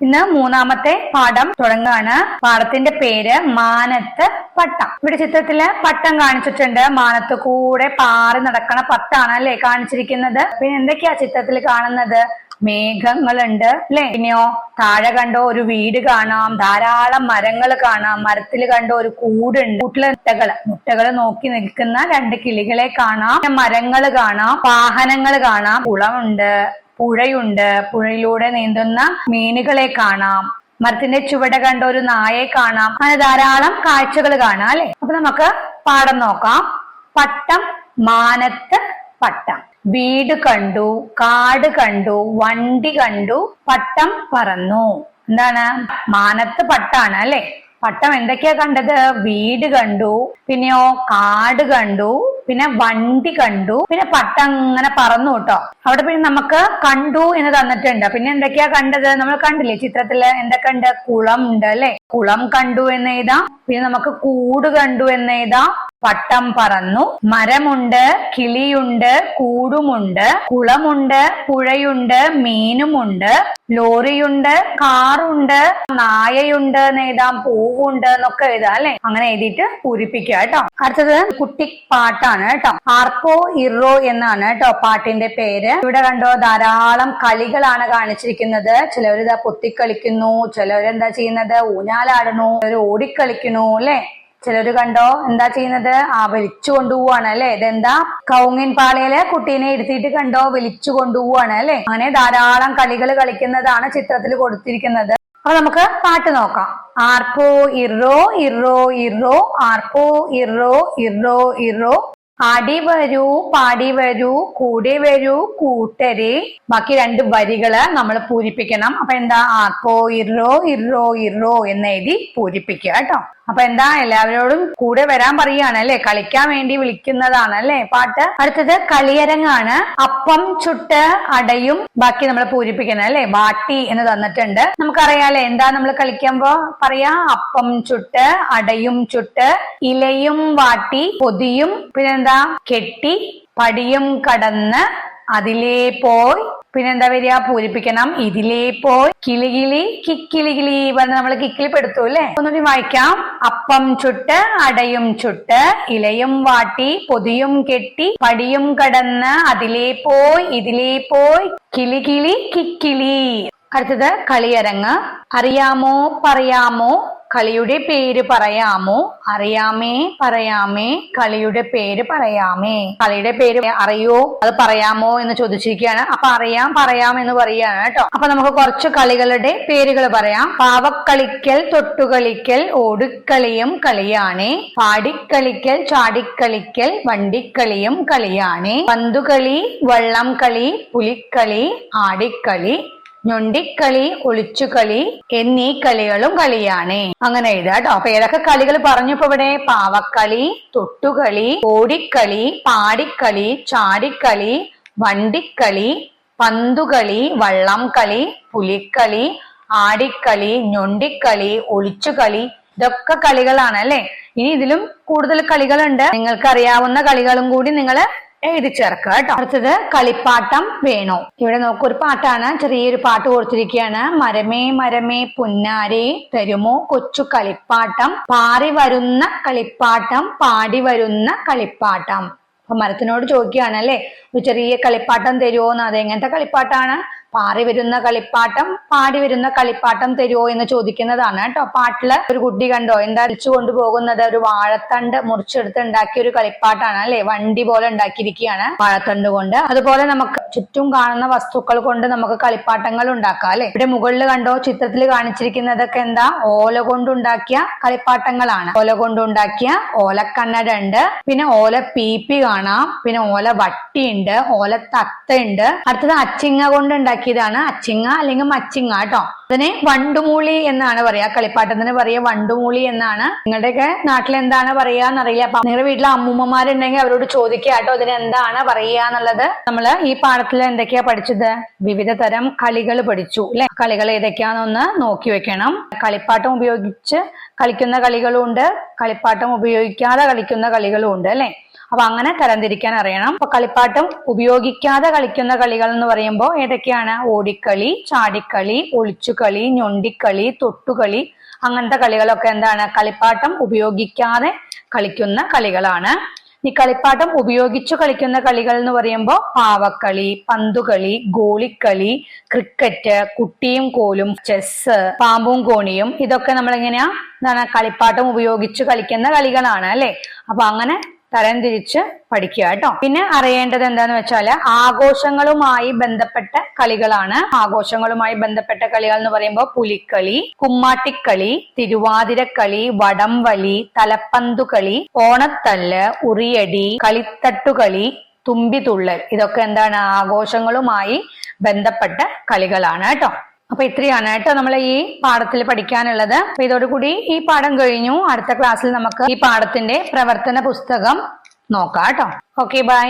ഇന്ന് മൂന്നാമത്തെ പാഠം തുടങ്ങുകയാണ് പാഠത്തിന്റെ പേര് മാനത്ത് പട്ടം. ഇവിടെ ചിത്രത്തിൽ പട്ടം കാണിച്ചിട്ടുണ്ട്. മാനത്ത് കൂടെ പാറി നടക്കണ പട്ടാണ് അല്ലെ കാണിച്ചിരിക്കുന്നത്. പിന്നെ എന്തൊക്കെയാ ചിത്രത്തിൽ കാണുന്നത്? മേഘങ്ങളുണ്ട് അല്ലെ? പിന്നെയോ താഴെ കണ്ടോ ഒരു വീട് കാണാം. ധാരാളം മരങ്ങൾ കാണാം. മരത്തിൽ കണ്ടോ ഒരു കൂടുണ്ട്. കൂട്ടിലെ മുട്ടകൾ മുട്ടകൾ നോക്കി നിൽക്കുന്ന രണ്ട് കിളികളെ കാണാം. മരങ്ങൾ കാണാം. വാഹനങ്ങൾ കാണാം. കുളമുണ്ട്. പുഴയുണ്ട്. പുഴയിലൂടെ നീന്തുന്ന മീനുകളെ കാണാം. മരത്തിന്റെ ചുവടെ കണ്ട ഒരു നായെ കാണാം. അങ്ങനെ ധാരാളം കാഴ്ചകൾ കാണാം അല്ലെ? അപ്പൊ നമുക്ക് പാടം നോക്കാം. പട്ടം മാനത്ത് പട്ടം. വീട് കണ്ടു കാട് കണ്ടു വണ്ടി കണ്ടു പട്ടം പറന്നു. എന്താണ്? മാനത്ത് പട്ടാണ് അല്ലെ? പട്ടം എന്തൊക്കെയാ കണ്ടത്? വീട് കണ്ടു പിന്നെയോ കാട് കണ്ടു പിന്നെ വണ്ടി കണ്ടു. പിന്നെ പട്ട അങ്ങനെ പറന്നു കേട്ടോ. അവിടെ പിന്നെ നമുക്ക് കണ്ടു എന്ന് തന്നിട്ടുണ്ട്. പിന്നെ എന്തൊക്കെയാ കണ്ടത്? നമ്മൾ കണ്ടില്ലേ ചിത്രത്തിൽ? എന്തൊക്കെ ഉണ്ട്? കുളം ഉണ്ട് അല്ലെ? കുളം കണ്ടു എന്ന് എഴുതാം. പിന്നെ നമുക്ക് കൂട് കണ്ടു എന്ന് എഴുതാം. പട്ടം പറന്നു. മരമുണ്ട് കിളിയുണ്ട് കൂടുമുണ്ട് കുളമുണ്ട് പുഴയുണ്ട് മീനുമുണ്ട് ലോറിയുണ്ട് കാറുണ്ട് നായയുണ്ട് എഴുതാം പൂവുണ്ട് എന്നൊക്കെ എഴുതാം അല്ലെ? അങ്ങനെ എഴുതിയിട്ട് പൂരിപ്പിക്കുക കേട്ടോ. അടുത്തത് കുട്ടി പാട്ടാണ് കേട്ടോ. ആർക്കോ ഇറോ എന്നാണ് കേട്ടോ പാട്ടിന്റെ പേര്. ഇവിടെ കണ്ടോ ധാരാളം കളികളാണ് കാണിച്ചിരിക്കുന്നത്. ചിലവരിതാ പൊത്തിക്കളിക്കുന്നു ചിലവരെന്താ ചെയ്യുന്നത്? ഊഞ്ഞാലാടുന്നു ചിലർ ഓടിക്കളിക്കുന്നു അല്ലെ? ചിലര് കണ്ടോ? എന്താ ചെയ്യുന്നത്? ആ വലിച്ചു കൊണ്ടുപോവാണ് അല്ലെ? ഇതെന്താ? കൗങ്ങിൻ പാളയിലെ കുട്ടീനെ ഇരുത്തിയിട്ട് കണ്ടോ? വലിച്ചു കൊണ്ടുപോവാണ് അല്ലെ? അങ്ങനെ ധാരാളം കളികൾ കളിക്കുന്നതാണ് ചിത്രത്തിൽ കൊടുത്തിരിക്കുന്നത്. അപ്പൊ നമുക്ക് പാട്ട് നോക്കാം. ആർപ്പോ ഇറോ ഇറോ ഇറോ ആർപ്പോ ഇറോ ഇറോ ഇറോ. ആടി വരൂ പാടി വരൂ കൂടി വരൂ കൂട്ടരെ. ബാക്കി രണ്ട് വരികൾ നമ്മൾ പൂരിപ്പിക്കണം. അപ്പൊ എന്താ? ആക്കോ ഇറോ ഇറോ ഇറോ എന്ന് എഴുതി പൂരിപ്പിക്കുക കേട്ടോ. അപ്പൊ എന്താ? എല്ലാവരോടും കൂടെ വരാൻ പറയുകയാണ് അല്ലെ? കളിക്കാൻ വേണ്ടി വിളിക്കുന്നതാണ് അല്ലെ? പാട്ട്. അടുത്തത് കളിയരങ്ങാണ്. അപ്പം ചുട്ട് അടയും. ബാക്കി നമ്മൾ പൂരിപ്പിക്കണം അല്ലെ? വാട്ടി എന്ന് തന്നിട്ടുണ്ട്. നമുക്കറിയാലേ എന്താ നമ്മൾ കളിക്കുമ്പോ പറയാ അപ്പം ചുട്ട് അടയും ചുട്ട് ഇലയും വാട്ടി പൊതിയും. പിന്നെന്താ? കെട്ടി പടിയും കടന്ന് അതിലേ പോയി. പിന്നെന്താ വരിക? പൂരിപ്പിക്കണം. ഇതിലേ പോയി. കിളികിളി കിക്കിളികിളി വന്ന് നമ്മൾ കിക്കിളി പെടുത്തു അല്ലെ? ഒന്നുകൂടി വായിക്കാം. അപ്പം ചുട്ട് അടയും ചുട്ട് ഇലയും വാട്ടി പൊതിയും കെട്ടി പടിയും കടന്ന് അതിലേ പോയി ഇതിലേ പോയി. കിളികിളി കിക്കിളി അടുത്തത് കളിയരങ്ങ്. അറിയാമോ? പറയാമോ? കളിയുടെ പേര് പറയാമോ? അറിയാമേ പറയാമേ കളിയുടെ പേര് പറയാമേ. കളിയുടെ പേര് അറിയോ? അത് പറയാമോ എന്ന് ചോദിച്ചിരിക്കുകയാണ്. അപ്പൊ അറിയാം പറയാം എന്ന് പറയുകയാണ് കേട്ടോ. അപ്പൊ നമുക്ക് കുറച്ച് കളികളുടെ പേരുകൾ പറയാം. പാവക്കളിക്കൽ തൊട്ടുകളിക്കൽ ഓടിക്കളിയും കളിയാണേ. പാടിക്കളിക്കൽ ചാടിക്കളിക്കൽ വണ്ടിക്കളിയും കളിയാണേ. പന്തുകളി വള്ളം കളി പുലിക്കളി ആടിക്കളി ഞൊണ്ടിക്കളി ഒളിച്ചുകളി എന്നീ കളികളും കളിയാണ്. അങ്ങനെ എഴുതാട്ടോ അപ്പൊ ഏതൊക്കെ കളികൾ പറഞ്ഞപ്പോ ഇവിടെ? പാവക്കളി തൊട്ടുകളി ഓടിക്കളി പാടിക്കളി ചാടിക്കളി വണ്ടിക്കളി പന്തുകളി വള്ളം കളി പുലിക്കളി ആടിക്കളി ഞൊണ്ടിക്കളി ഒളിച്ചുകളി. ഇതൊക്കെ കളികളാണ് അല്ലെ? ഇനി ഇതിലും കൂടുതൽ കളികളുണ്ട്. നിങ്ങൾക്ക് അറിയാവുന്ന കളികളും കൂടി നിങ്ങൾ എഴുതി ചേർക്കുക കേട്ടോ. അടുത്തത് കളിപ്പാട്ടം വേണോ. ഇവിടെ നോക്കൂ ഒരു പാട്ടാണ് ചെറിയൊരു പാട്ട് കൊടുത്തിരിക്കുകയാണ് മരമേ മരമേ പുന്നാരെ തരുമോ കൊച്ചു കളിപ്പാട്ടം? പാറി വരുന്ന കളിപ്പാട്ടം പാടി വരുന്ന കളിപ്പാട്ടം. അപ്പൊ മരത്തിനോട് ചോദിക്കുകയാണ് അല്ലെ ഒരു ചെറിയ കളിപ്പാട്ടം തരുമോ എന്ന്? അത് എങ്ങനത്തെ കളിപ്പാട്ടാണ്? പാറി വരുന്ന കളിപ്പാട്ടം പാടി വരുന്ന കളിപ്പാട്ടം തരുമോ എന്ന് ചോദിക്കുന്നതാണ് കേട്ടോ. പാട്ടിൽ ഒരു കുട്ടി കണ്ടോ? എന്താ അരിച്ചു കൊണ്ടുപോകുന്നത്? ഒരു വാഴത്തണ്ട് മുറിച്ചെടുത്ത് ഉണ്ടാക്കിയ ഒരു കളിപ്പാട്ടാണ് അല്ലെ? വണ്ടി പോലെ ഉണ്ടാക്കിയിരിക്കുകയാണ് വാഴത്തണ്ട് കൊണ്ട്. അതുപോലെ നമുക്ക് ചുറ്റും കാണുന്ന വസ്തുക്കൾ കൊണ്ട് നമുക്ക് കളിപ്പാട്ടങ്ങൾ ഉണ്ടാക്കാം അല്ലെ? ഇവിടെ മുകളിൽ കണ്ടോ ചിത്രത്തിൽ കാണിച്ചിരിക്കുന്നതൊക്കെ എന്താ? ഓല കൊണ്ടുണ്ടാക്കിയ കളിപ്പാട്ടങ്ങളാണ്. ഓല കൊണ്ടുണ്ടാക്കിയ ഓലക്കണ്ണട ഉണ്ട് പിന്നെ ഓല പീപ്പി കാണാം പിന്നെ ഓല വട്ടി ഉണ്ട് ഓല തത്ത ഉണ്ട്. അടുത്തത് അച്ചിങ്ങ കൊണ്ട് ഉണ്ടാക്കിയതാണ് അച്ചിങ്ങ അല്ലെങ്കിൽ മച്ചിങ്ങ കേട്ടോ? അതിനെ വണ്ടുമൂളി എന്നാണ് പറയാ കളിപ്പാട്ടത്തിന് പറയാ വണ്ടുമൂളി എന്നാണ്. നിങ്ങളുടെയൊക്കെ നാട്ടിൽ എന്താണ് പറയാ എന്നറിയില്ല. അപ്പൊ നിങ്ങളുടെ വീട്ടിലെ അമ്മൂമ്മമാരുണ്ടെങ്കിൽ അവരോട് ചോദിക്കുക കേട്ടോ അതിന് എന്താണ് പറയുക എന്നുള്ളത്. നമ്മൾ ഈ പാഠത്തിൽ എന്തൊക്കെയാ പഠിച്ചത്? വിവിധ തരം കളികൾ പഠിച്ചു അല്ലെ? കളികൾ ഏതൊക്കെയാണെന്നൊന്ന് നോക്കി വെക്കണം. കളിപ്പാട്ടം ഉപയോഗിച്ച് കളിക്കുന്ന കളികളും ഉണ്ട്. കളിപ്പാട്ടം ഉപയോഗിക്കാതെ കളിക്കുന്ന കളികളും ഉണ്ട് അല്ലെ? അപ്പൊ അങ്ങനെ തരംതിരിക്കാൻ അറിയണം. അപ്പൊ കളിപ്പാട്ടം ഉപയോഗിക്കാതെ കളിക്കുന്ന കളികൾ എന്ന് പറയുമ്പോൾ ഏതൊക്കെയാണ്? ഓടിക്കളി ചാടിക്കളി ഒളിച്ചുകളി ഞൊണ്ടിക്കളി തൊട്ടുകളി അങ്ങനത്തെ കളികളൊക്കെ എന്താണ്? കളിപ്പാട്ടം ഉപയോഗിക്കാതെ കളിക്കുന്ന കളികളാണ്. ഈ കളിപ്പാട്ടം ഉപയോഗിച്ചു കളിക്കുന്ന കളികൾ എന്ന് പറയുമ്പോൾ പാവക്കളി പന്തുകളി ഗോളിക്കളി ക്രിക്കറ്റ് കുട്ടിയും കോലും ചെസ് പാമ്പും കോണിയും ഇതൊക്കെ നമ്മൾ എങ്ങനെയാ എന്താണ്? കളിപ്പാട്ടം ഉപയോഗിച്ച് കളിക്കുന്ന കളികളാണ് അല്ലെ? അപ്പൊ അങ്ങനെ തരംതിരിച്ച് പഠിക്കുക കേട്ടോ. പിന്നെ അറിയേണ്ടത് എന്താന്ന് വെച്ചാൽ ആഘോഷങ്ങളുമായി ബന്ധപ്പെട്ട കളികളാണ്. ആഘോഷങ്ങളുമായി ബന്ധപ്പെട്ട കളികൾ എന്ന് പറയുമ്പോൾ പുലിക്കളി കുമ്മാട്ടിക്കളി തിരുവാതിരക്കളി വടംവലി തലപ്പന്തുകളി ഓണത്തല്ല് ഉറിയടി കളിത്തട്ടുകളി തുമ്പിതുള്ളൽ. ഇതൊക്കെ എന്താണ്? ആഘോഷങ്ങളുമായി ബന്ധപ്പെട്ട കളികളാണ് കേട്ടോ. അപ്പൊ ഇത്രയാണ് കേട്ടോ നമ്മൾ ഈ പാഠത്തിൽ പഠിക്കാനുള്ളത്. അപ്പൊ ഇതോടുകൂടി ഈ പാഠം കഴിഞ്ഞു. അടുത്ത ക്ലാസ്സിൽ നമുക്ക് ഈ പാഠത്തിന്റെ പ്രവർത്തന പുസ്തകം നോക്കാം കേട്ടോ. Okay bye